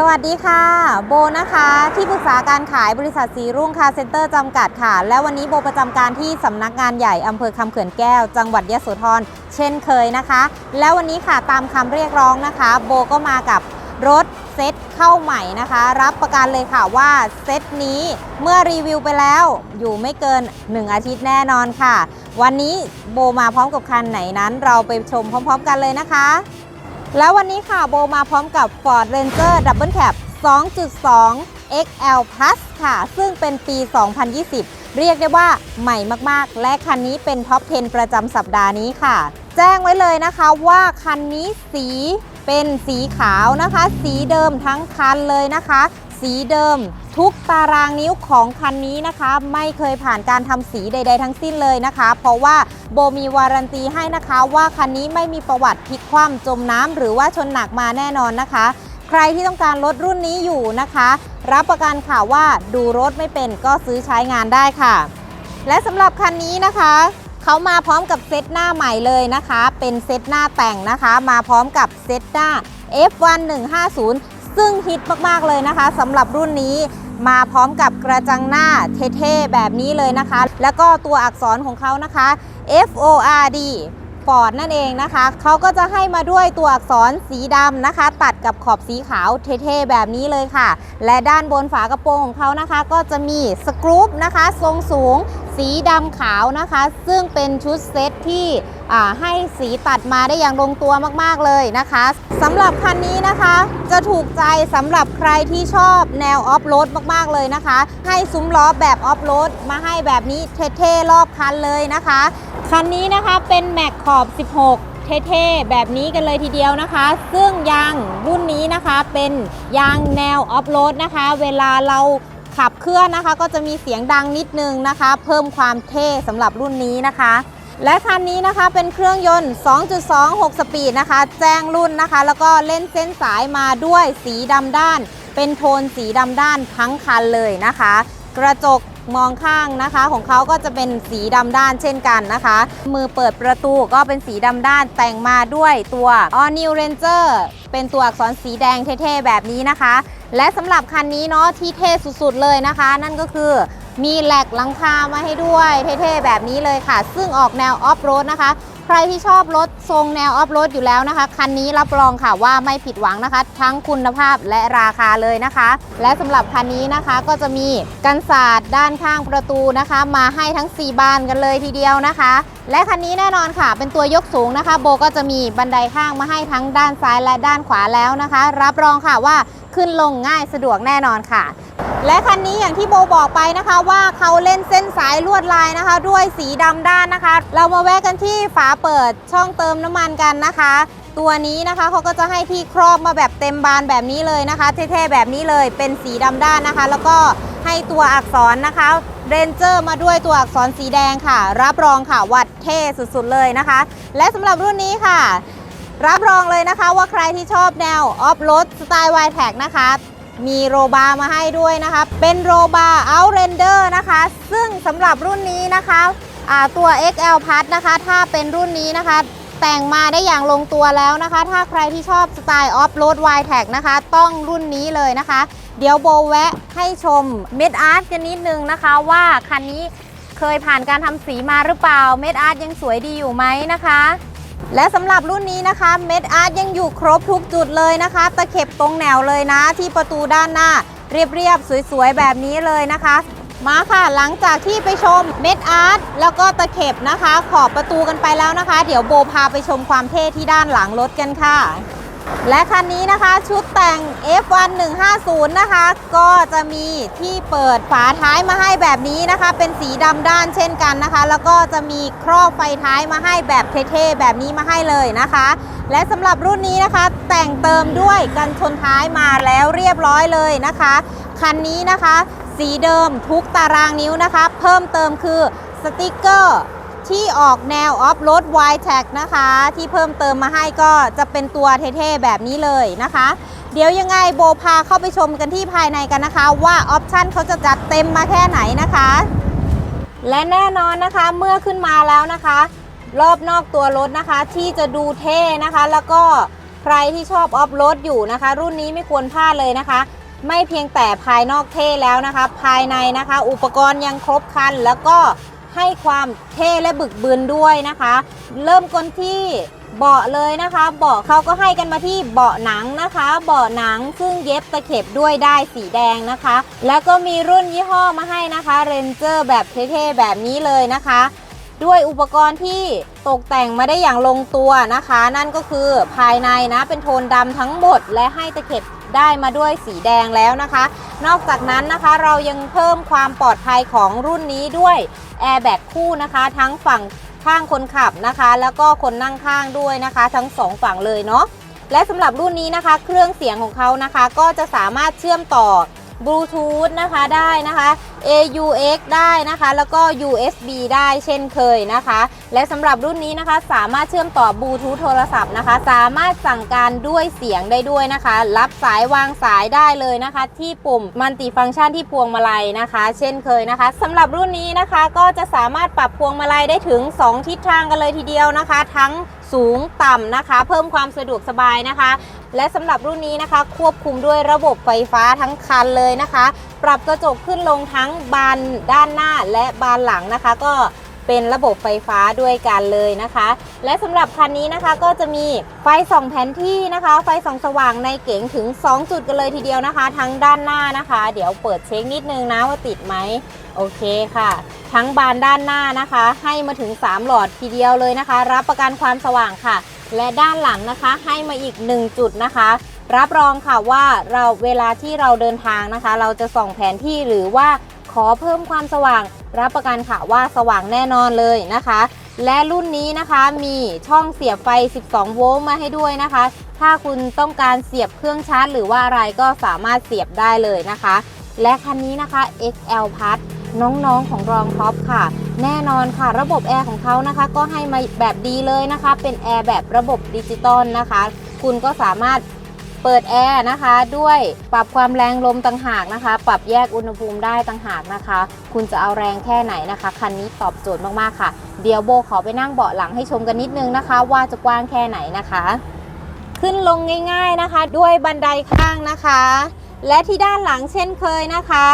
สวัสดีค่ะ โบนะคะ ที่ปรึกษาการขายบริษัทสีรุ่งคาเซ็นเตอร์จำกัดค่ะ และวันนี้โบประจำการที่สำนักงานใหญ่อำเภอคำเขื่อนแก้ว จังหวัดยะโสธรเช่นเคยนะคะ แล้ววันนี้ค่ะตามคำเรียกร้องนะคะ โบก็มากับรถเซ็ตเข้าใหม่นะคะ รับประกันเลยค่ะว่าเซ็ตนี้เมื่อรีวิวไปแล้ว อยู่ไม่เกิน 1 อาทิตย์แน่นอนค่ะ วันนี้โบมาพร้อมกับคันไหนนั้น เราไปชมพร้อม ๆ กันเลยนะคะ แล้ววันนี้ค่ะโบมาพร้อมกับ Ford Ranger Double Cab 2.2 XL Plus ค่ะ ซึ่งเป็นปี 2020 เรียกได้ว่าใหม่มากๆ และคันนี้เป็นท็อป 10 ประจำสัปดาห์นี้ค่ะ แจ้งไว้เลยนะคะว่าคันนี้สีเป็นสีขาวนะคะ สีเดิมทั้งคันเลยนะคะ สีเดิม ทุกตารางนิ้วของคันนี้นะคะ ไม่เคยผ่านการทำสีใด ๆ ทั้งสิ้นเลยนะคะ เพราะว่าโบมีวารันตีให้นะคะว่าคันนี้ไม่มีประวัติพลิกคว่ำจมน้ำหรือว่าชนหนักมาแน่นอนนะคะ ใครที่ต้องการรถรุ่นนี้อยู่นะคะ รับประกันค่ะว่าดูรถไม่เป็นก็ซื้อใช้งานได้ค่ะ และสำหรับคันนี้นะคะเขามาพร้อมกับเซตหน้าใหม่เลยนะคะ เป็นเซตหน้าแต่งนะคะ มาพร้อมกับเซตหน้า F1150 ซึ่งฮิตมากๆเลยนะคะสำหรับรุ่นนี้มาพร้อมกับกระจังหน้าเท่ๆแบบนี้เลยนะคะ แล้วก็ตัวอักษรของเขานะคะ F O R D ฟอร์ดนั่นเองนะคะ เขาก็จะให้มาด้วยตัวอักษรสีดำนะคะ ตัดกับขอบสีขาวเท่ๆแบบนี้เลยค่ะ และด้านบนฝากระโปรงของเขานะคะ ก็จะมีสกรูปนะคะ ทรงสูง สีดำขาวนะคะ ซึ่งเป็นชุดเซตที่ให้สีตัดมาได้อย่างลงตัวมากๆเลยนะคะสำหรับคันนี้นะคะ จะถูกใจสำหรับใครที่ชอบแนวออฟโรดมากๆเลยนะคะ ให้ซุ้มล้อแบบออฟโรดมาให้แบบนี้เท่ๆรอบคันเลยนะคะ คันนี้นะคะเป็นแม็กขอบ 16เท่ๆ แบบนี้กันเลยทีเดียวนะคะ ซึ่งยางรุ่นนี้นะคะเป็นยางแนวออฟโรดนะคะ เวลาเรา ขับเคลื่อนนะคะ ก็จะมีเสียงดังนิดนึงนะคะ เพิ่มความเท่สำหรับรุ่นนี้นะคะ และคันนี้นะคะเป็นเครื่องยนต์ 2.26 สปีดนะคะ แจ้งรุ่นนะคะ แล้วก็เล่นเส้นสายมาด้วยสีดำด้าน เป็นโทนสีดำด้านทั้งคันเลยนะคะ กระจก มองข้างนะคะ ของเขาก็จะเป็นสีดำด้านเช่นกันนะคะ มือเปิดประตูก็เป็นสีดำด้านแต่งมาด้วยตัว All New Ranger เป็นตัวอักษรสีแดงเท่ๆแบบนี้นะคะ และสำหรับคันนี้เนาะที่เท่สุดๆเลยนะคะ นั่นก็คือมีแหลกหลังคามาให้ด้วยเท่ๆแบบนี้เลยค่ะ ซึ่งออกแนวออฟโรดนะคะ ใครที่ชอบรถทรงแนวออฟโรดอยู่แล้วนะคะ คันนี้รับรองค่ะว่าไม่ผิดหวังนะคะ ทั้งคุณภาพและราคาเลยนะคะ และสำหรับคันนี้นะคะก็จะมีกันศาสตร์ด้านข้างประตูนะคะ มาให้ทั้ง 4 บานกันเลยทีเดียวนะคะ และคันนี้แน่นอนค่ะ เป็นตัวยกสูงนะคะ โบก็จะมีบันไดข้างมาให้ทั้งด้านซ้ายและด้านขวาแล้วนะคะ รับรองค่ะว่าขึ้นลงง่ายสะดวกแน่นอนค่ะ และคันนี้อย่างที่โบบอกไปนะคะว่าเขาเล่นเส้นสายลวดลายนะคะ ด้วยสีดำด้านนะคะ เรามาแวะกันที่ฝาเปิดช่องเติมน้ำมันกันนะคะ ตัวนี้นะคะเขาก็จะให้ที่ครอบมาแบบเต็มบานแบบนี้เลยนะคะเท่ๆแบบนี้เลยเป็นสีดำด้านนะคะ แล้วก็ให้ตัวอักษรนะคะเรนเจอร์มาด้วยตัวอักษรสีแดงค่ะ รับรองค่ะวัดเท่สุดๆเลยนะคะ และสำหรับรุ่นนี้ค่ะ รับรองเลยนะคะว่าใครที่ชอบแนวออฟโรดสไตล์ y t แท็นะคะ มีโรบาร์มาให้ด้วยนะคะ เป็นโรบาร์ Outrender นะคะ ซึ่งสำหรับรุ่นนี้นะคะอ่าตัว XL Plus นะคะ ถ้าเป็นรุ่นนี้นะคะ แต่งมาได้อย่างลงตัวแล้วนะคะ ถ้าใครที่ชอบสไตล์ออฟโรด y t แท็กนะคะ ต้องรุ่นนี้เลยนะคะ เดี๋ยวโบแวะให้ชมเม็ดอาร์ตกันนิดนึงนะคะ ว่าคันนี้เคยผ่านการทำสีมาหรือเปล่า เม็ดอาร์ตยังสวยดีอยู่ไหมนะคะ และสำหรับรุ่นนี้นะคะเม็ดอาร์ตยังอยู่ครบทุกจุดเลยนะคะ ตะเข็บตรงแนวเลยนะ ที่ประตูด้านหน้า เรียบๆ สวยๆ แบบนี้เลยนะคะ มาค่ะหลังจากที่ไปชมเม็ดอาร์ตแล้วก็ตะเข็บนะคะ ขอบประตูกันไปแล้วนะคะ เดี๋ยวโบพาไปชมความเท่ที่ด้านหลังรถกันค่ะ และคันนี้นะคะชุดแต่ง F1150 นะคะ ก็จะมีที่เปิดฝาท้ายมาให้แบบนี้นะคะ เป็นสีดำด้านเช่นกันนะคะ แล้วก็จะมีครอบไฟท้ายมาให้แบบเท่ๆแบบนี้มาให้เลยนะคะ และสำหรับรุ่นนี้นะคะ แต่งเติมด้วยกันชนท้ายมาแล้วเรียบร้อยเลยนะคะ คันนี้นะคะ สีเดิมทุกตารางนิ้วนะคะ เพิ่มเติมคือสติกเกอร์ ที่ออกแนวออฟโรด y t a g นะคะ ที่เพิ่มเติมมาให้ก็จะเป็นตัวเท่ๆแบบนี้เลยนะคะ เดี๋ยวยังไงโบพาเข้าไปชมกันที่ภายในกันนะคะ ว่าออปชั่นเขาจะจัดเต็มมาแค่ไหนนะคะ และแน่นอนนะคะเมื่อขึ้นมาแล้วนะคะ รอบนอกตัวรถนะคะ ที่จะดูเท่นะคะ แล้วก็ใครที่ชอบออฟโรดอยู่นะคะ รุ่นนี้ไม่ควรพลาดเลยนะคะไม่เพียงแต่ภายนอกเท่แล้วนะคะ ภายในนะคะ อุปกรณ์ยังครบครันแล้วก็ ให้ความเท่และบึกบึนด้วยนะคะ เริ่มกันที่เบาะเลยนะคะ เบาะเขาก็ให้กันมาที่เบาะหนังนะคะ เบาะหนังซึ่งเย็บตะเข็บด้วยได้สีแดงนะคะ แล้วก็มีรุ่นยี่ห้อมาให้นะคะเรนเจอร์แบบเท่ๆแบบนี้เลยนะคะ ด้วยอุปกรณ์ที่ตกแต่งมาได้อย่างลงตัวนะคะ นั่นก็คือภายในนะเป็นโทนดำทั้งหมด และให้ตะเข็บได้มาด้วยสีแดงแล้วนะคะ นอกจากนั้นนะคะเรายังเพิ่มความปลอดภัยของรุ่นนี้ด้วยแอร์แบ็กคู่นะคะ ทั้งฝั่งข้างคนขับนะคะ แล้วก็คนนั่งข้างด้วยนะคะ ทั้งสองฝั่งเลยเนาะและสำหรับรุ่นนี้นะคะ เครื่องเสียงของเขานะคะ ก็จะสามารถเชื่อมต่อบลูทูธนะคะได้นะคะ AUX ได้นะคะ แล้วก็ USB ได้เช่นเคยนะคะ และสำหรับรุ่นนี้นะคะ สามารถเชื่อมต่อบลูทูธโทรศัพท์นะคะ สามารถสั่งการด้วยเสียงได้ด้วยนะคะ รับสายวางสายได้เลยนะคะ ที่ปุ่มมัลติฟังก์ชันที่พวงมาลัยนะคะ เช่นเคยนะคะสำหรับรุ่นนี้นะคะก็จะสามารถปรับพวงมาลัยได้ถึง 2 ทิศทางกันเลยทีเดียวนะคะ ทั้งสูงต่ำนะคะ เพิ่มความสะดวกสบายนะคะ และสำหรับรุ่นนี้นะคะ ควบคุมด้วยระบบไฟฟ้าทั้งคันเลยนะคะปรับกระจกขึ้นลงทั้งบานด้านหน้าและบานหลังนะคะ ก็เป็นระบบไฟฟ้าด้วยกันเลยนะคะ และสำหรับคันนี้นะคะก็จะมีไฟส่องแผนที่นะคะ ไฟส่องสว่างในเก๋งถึง 2 จุดกันเลยทีเดียวนะคะ ทั้งด้านหน้านะคะ เดี๋ยวเปิดเช็คนิดนึงนะว่าติดไหมโอเคค่ะ ทั้งบานด้านหน้านะคะ ให้มาถึง 3 หลอดทีเดียวเลยนะคะ รับประกันความสว่างค่ะ และด้านหลังนะคะให้มาอีก 1 จุดนะคะ รับรองค่ะว่าเราเวลาที่เราเดินทางนะคะ เราจะส่องแผนที่หรือว่าขอเพิ่มความสว่าง รับประกันค่ะว่าสว่างแน่นอนเลยนะคะ และรุ่นนี้นะคะมีช่องเสียบไฟ 12 โวลต์มาให้ด้วยนะคะ ถ้าคุณต้องการเสียบเครื่องชาร์จ หรือว่าอะไรก็สามารถเสียบได้เลยนะคะ และคันนี้นะคะ XL p a s น้องๆของรองท็อปค่ะ แน่นอนค่ะ ระบบแอร์ของเขานะคะ ก็ให้มาแบบดีเลยนะคะ เป็นแอร์แบบระบบดิจิตอลนะคะ คุณก็สามารถ เปิดแอร์นะคะด้วยปรับความแรงลมต่างหากนะคะ ปรับแยกอุณหภูมิได้ต่างหากนะคะ คุณจะเอาแรงแค่ไหนนะคะ คันนี้ตอบโจทย์มากๆค่ะ เดี๋ยวโบขอไปนั่งเบาะหลังให้ชมกันนิดนึงนะคะ ว่าจะกว้างแค่ไหนนะคะ ขึ้นลงง่าย ๆนะคะ ด้วยบันไดข้างนะคะ และที่ด้านหลังเช่นเคยนะคะ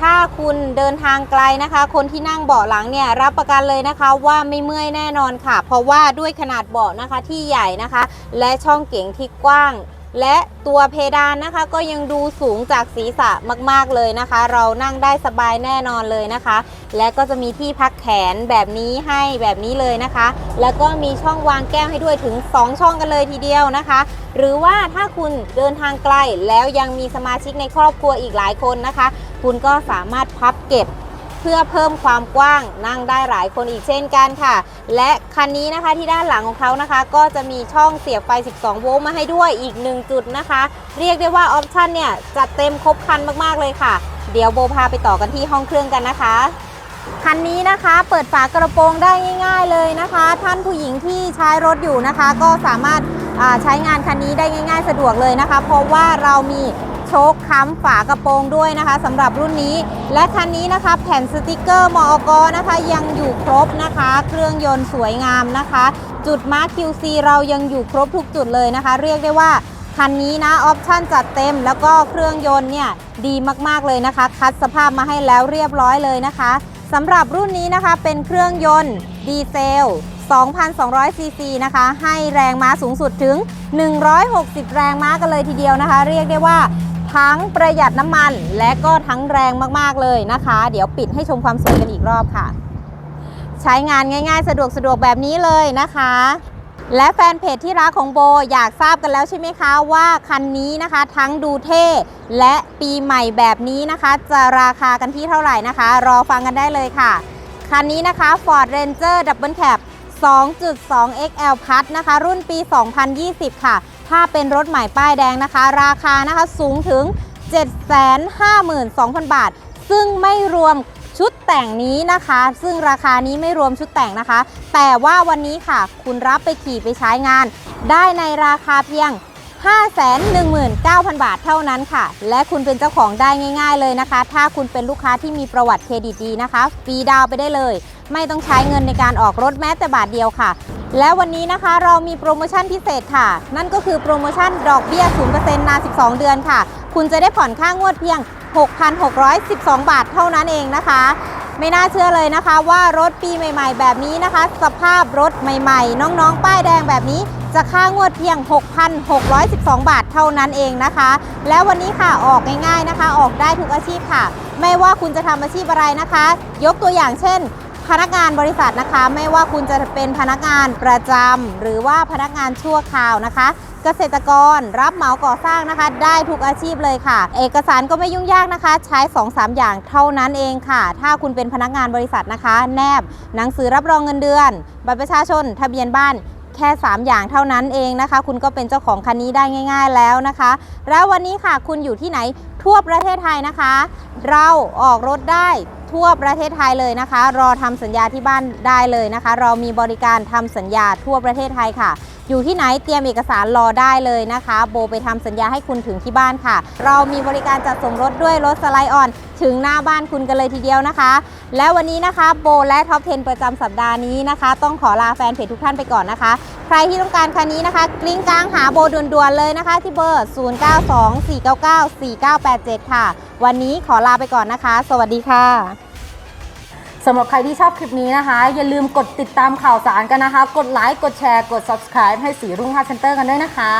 ถ้าคุณเดินทางไกลนะคะ คนที่นั่งเบาะหลังเนี่ยรับประกันเลยนะคะ ว่าไม่เมื่อยแน่นอนค่ะ เพราะว่าด้วยขนาดเบาะนะคะที่ใหญ่นะคะ และช่องเก๋งที่กว้าง และตัวเพดานนะคะก็ยังดูสูงจากศีรษะมาก ๆเลยนะคะ เรานั่งได้สบายแน่นอนเลยนะคะ และก็จะมีที่พักแขนแบบนี้ให้แบบนี้เลยนะคะ แล้วก็มีช่องวางแก้วให้ด้วยถึง 2 ช่องกันเลยทีเดียวนะคะ หรือว่าถ้าคุณเดินทางไกลแล้วยังมีสมาชิกในครอบครัวอีกหลายคนนะคะ คุณก็สามารถพับเก็บ พื่อเพิ่มความกว้างนั่งได้หลายคนอีกเช่นกันค่ะ และคันนี้นะคะที่ด้านหลังของเขานะคะ ก็จะมีช่องเสียบไฟ 12 โวลต์มาให้ด้วยอีก 1 จุดนะคะ เรียกได้ว่าออปชันเนี่ยจัดเต็มครบครันมากๆเลยค่ะ เดี๋ยวโบพาไปต่อกันที่ห้องเครื่องกันนะคะคันนี้นะคะเปิดฝากระโปรงได้ง่าย ๆเลยนะคะ ท่านผู้หญิงที่ใช้รถอยู่นะคะ ก็สามารถใช้งานคันนี้ได้ง่าย ๆ สะดวกเลยนะคะ เพราะว่าเรามี โชคค้ำฝากระโปรงด้วยนะคะสำหรับรุ่นนี้ และคันนี้นะคะ แผ่นสติกเกอร์มอกนะคะยังอยู่ครบนะคะ เครื่องยนต์สวยงามนะคะ จุดมาร์ค QC เรายังอยู่ครบทุกจุดเลยนะคะ เรียกได้ว่าคันนี้นะออปชั่นจัดเต็ม แล้วก็เครื่องยนต์เนี่ยดีมากๆเลยนะคะ คัดสภาพมาให้แล้วเรียบร้อยเลยนะคะสำหรับรุ่นนี้นะคะเป็นเครื่องยนต์ดีเซล2,200 ซีซีนะคะ ให้แรงม้าสูงสุดถึง 160 แรงม้ากันเลยทีเดียวนะคะ เรียกได้ว่า ทั้งประหยัดน้ำมันและก็ทั้งแรงมากๆเลยนะคะ เดี๋ยวปิดให้ชมความสวยกันอีกรอบค่ะ ใช้งานง่าย ๆ สะดวกสะดวกแบบนี้เลยนะคะ และแฟนเพจที่รักของโบอยากทราบกันแล้วใช่ไหมคะว่าคันนี้นะคะ ทั้งดูเท่และปีใหม่แบบนี้นะคะ จะราคากันที่เท่าไหร่นะคะ รอฟังกันได้เลยค่ะ คันนี้นะคะ Ford Ranger Double Cab 2.2 XL Plus นะคะ รุ่นปี 2020 ค่ะ ถ้าเป็นรถใหม่ป้ายแดงนะคะ ราคานะคะสูงถึง 752,000 บาท ซึ่งไม่รวมชุดแต่งนี้นะคะ ซึ่งราคานี้ไม่รวมชุดแต่งนะคะ แต่ว่าวันนี้ค่ะ คุณรับไปขี่ไปใช้งาน ได้ในราคาเพียง 519,000 บาทเท่านั้นค่ะ และคุณเป็นเจ้าของได้ง่าย ๆเลยนะคะ ถ้าคุณเป็นลูกค้าที่มีประวัติเครดิตดีนะคะฟรีดาวไปได้เลย ไม่ต้องใช้เงินในการออกรถแม้แต่บาทเดียวค่ะ แล้ววันนี้นะคะเรามีโปรโมชั่นพิเศษค่ะ นั่นก็คือโปรโมชั่นดอกเบี้ย 0%นาน 12 เดือนค่ะ คุณจะได้ผ่อนค่างวดเพียง 6,612 บาทเท่านั้นเองนะคะ ไม่น่าเชื่อเลยนะคะว่ารถปีใหม่ ๆ แบบนี้นะคะ สภาพรถใหม่ ๆ น้องๆ ป้ายแดงแบบนี้จะค่างวดเพียง 6,612 บาทเท่านั้นเองนะคะ แล้ววันนี้ค่ะออกง่ายๆนะคะ ออกได้ทุกอาชีพค่ะ ไม่ว่าคุณจะทำอาชีพอะไรนะคะ ยกตัวอย่างเช่น พนักงานบริษัทนะคะ ไม่ว่าคุณจะเป็นพนักงานประจำหรือว่าพนักงานชั่วคราวนะคะ เกษตรกรรับเหมาก่อสร้างนะคะ ได้ทุกอาชีพเลยค่ะ เอกสารก็ไม่ยุ่งยากนะคะ ใช้ 2-3 อย่างเท่านั้นเองค่ะ ถ้าคุณเป็นพนักงานบริษัทนะคะ แนบหนังสือรับรองเงินเดือนบัตรประชาชน ทะเบียนบ้านแค่ 3 อย่างเท่านั้นเองนะคะ คุณก็เป็นเจ้าของคันนี้ได้ง่าย ๆแล้วนะคะ แล้ววันนี้ค่ะคุณอยู่ที่ไหนทั่วประเทศไทยนะคะ เราออกรถได้ ทั่วประเทศไทยเลยนะคะ รอทำสัญญาที่บ้านได้เลยนะคะ เรามีบริการทำสัญญาทั่วประเทศไทยค่ะ อยู่ที่ไหนเตรียมเอกสารรอได้เลยนะคะ โบไปทำสัญญาให้คุณถึงที่บ้านค่ะ เรามีบริการจัดส่งรถด้วยรถสไลด์ออนถึงหน้าบ้านคุณกันเลยทีเดียวนะคะ แล้ววันนี้นะคะโบและท็อป 10 ประจำสัปดาห์นี้นะคะ ต้องขอลาแฟนเพจทุกท่านไปก่อนนะคะ ใครที่ต้องการคันนี้นะคะ กลิ้งกลางหาโบด่วนๆเลยนะคะ ที่เบอร์ 0924994987 ค่ะวันนี้ขอลาไปก่อนนะคะ สวัสดีค่ะสำหรับใครที่ชอบคลิปนี้นะคะ อย่าลืมกดติดตามข่าวสารกันนะคะ กดไลค์กดแชร์กด subscribe ให้สีรุ่งค่าเซ็นเตอร์กันด้วยนะคะ